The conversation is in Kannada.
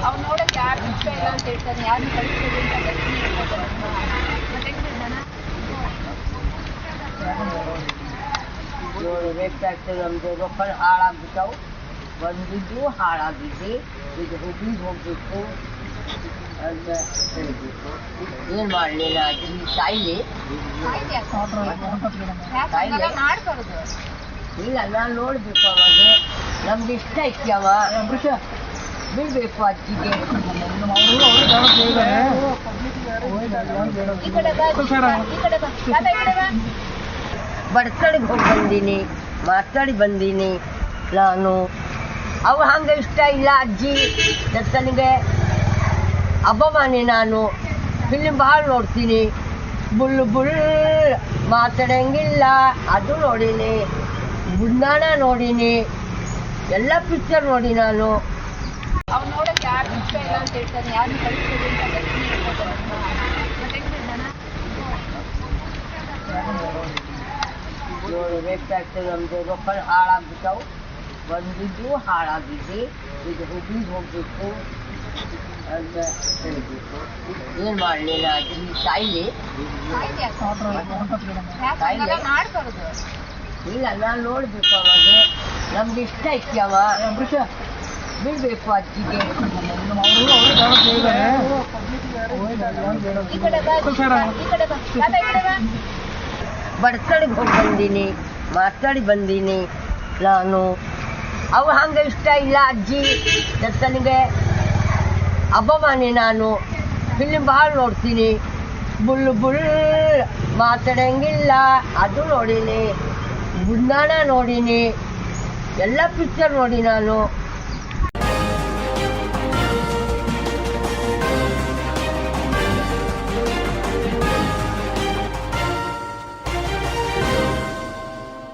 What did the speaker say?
ಅವ್ನು ನೋಡಕ್ಕೆ ಯಾರು ಇಷ್ಟ ಇಲ್ಲ ಅಂತ ಹೇಳ್ತಾನೆ ಯಾರನ್ನ ಕಳಿಸ್ತೀವಿ ಅಂತ ದರ್ಶನ ಹೇಳ್ಕೊತಾನೆ ಮತ್ತೆ ಹೆಂಗ್ ಬಿಡೋಣ ನೋಡ್ಬೇಕಾಗ್ತದೆ ನಮ್ದು ರೊಕ್ಕಗಳು ಹಾಳಾಗ್ಬಿಟ್ಟವು ಬಂದಿದ್ದು ಹಾಳಾಗಿದೆ ಇದು ಹುಬ್ಳಿಗೆ ಹೋಗ್ಬೇಕು ಅಂತ ಹೇಳ್ಬೇಕು ಏನು ಮಾಡಲಿಲ್ಲ ಅಜ್ಜಿ ತಾಯಿಲಿ ಆಯ್ತು ಯಾಕೆ ಹಂಗೆಲ್ಲ ಮಾಡ್ಬಾರ್ದು ಇಲ್ಲ ನಾನು ನೋಡ್ಬೇಕು ಅವಾಗ ನಮ್ಗೆ ಇಷ್ಟ ಐತಿ ಅವ ಬಿಡ್ಬೇಕು ಅಜ್ಜಿಗೆ ಹೋಗಿ ಬಂದೀನಿ ಮಾತಾಡಿ ಬಂದೀನಿ ನಾನು. ಅವು ಹಂಗೆ ಇಷ್ಟ ಇಲ್ಲ ಅಜ್ಜಿ. ದತ್ತನಿಗೆ ಅಭಿಮಾನಿ ನಾನು. ಫಿಲ್ಮ್ ಭಾಳ ನೋಡ್ತೀನಿ. ಬುಲ್ ಬುಲ್ ಮಾತಾಡಂಗಿಲ್ಲ. ಅದು ನೋಡೀನಿ. ಬುಂದಾಣ ನೋಡೀನಿ. ಎಲ್ಲ ಪಿಕ್ಚರ್ ನೋಡಿ ನಾನು. ಅವ್ನು ನೋಡಕ್ಕೆ ಯಾರು ಇಷ್ಟ ಇಲ್ಲ ಅಂತ ಹೇಳ್ತಾನೆ ಯಾರನ್ನ ಕಳಿಸ್ತೀವಿ ಅಂತ ದರ್ಶನ ಹೇಳ್ಕೊತಾನೆ ಮತ್ತೆ ಹೆಂಗ್ ಬಿಡೋಣ ನೋಡ್ಬೇಕಾಗ್ತದೆ ನಮ್ದು ರೊಕ್ಕಗಳು ಹಾಳಾಗ್ಬಿಟ್ಟವು ಬಂದಿದ್ದು ಹಾಳಾಗಿದೆ ಇದು ಹುಬ್ಳಿಗೆ ಹೋಗ್ಬೇಕು ಅಂತ ಹೇಳ್ಬೇಕು ಏನು ಮಾಡಲಿಲ್ಲ ಅಜ್ಜಿ ತಾಯಿಲಿ ಆಯ್ತು ಯಾಕೆ ಹಂಗೆಲ್ಲ ಮಾಡ್ಬಾರ್ದು ಇಲ್ಲ ನಾನು ನೋಡ್ಬೇಕು ಅವಾಗ ನಮ್ಗೆ ಇಷ್ಟ ಐತಿ ಅವ ಬಿಡ್ಬೇಕು ಅಜ್ಜಿಗೆ ಹೋಗಿ ಬಂದೀನಿ, ಮಾತಾಡಿ ಬಂದೀನಿ ನಾನು. ಅವ ಹಂಗೆ ಇಷ್ಟ ಇಲ್ಲ ಅಜ್ಜಿ. ದತ್ತನಿಗೆ ಅಭಿಮಾನಿ ನಾನು. ಫಿಲ್ಮ್ ಭಾಳ ನೋಡ್ತೀನಿ. ಬುಲ್ ಬುಲ್ ಮಾತಾಡಂಗಿಲ್ಲ. ಅದು ನೋಡೀನಿ. ಬುಂದಾಣ ನೋಡೀನಿ. ಎಲ್ಲ ಪಿಕ್ಚರ್ ನೋಡಿ ನಾನು.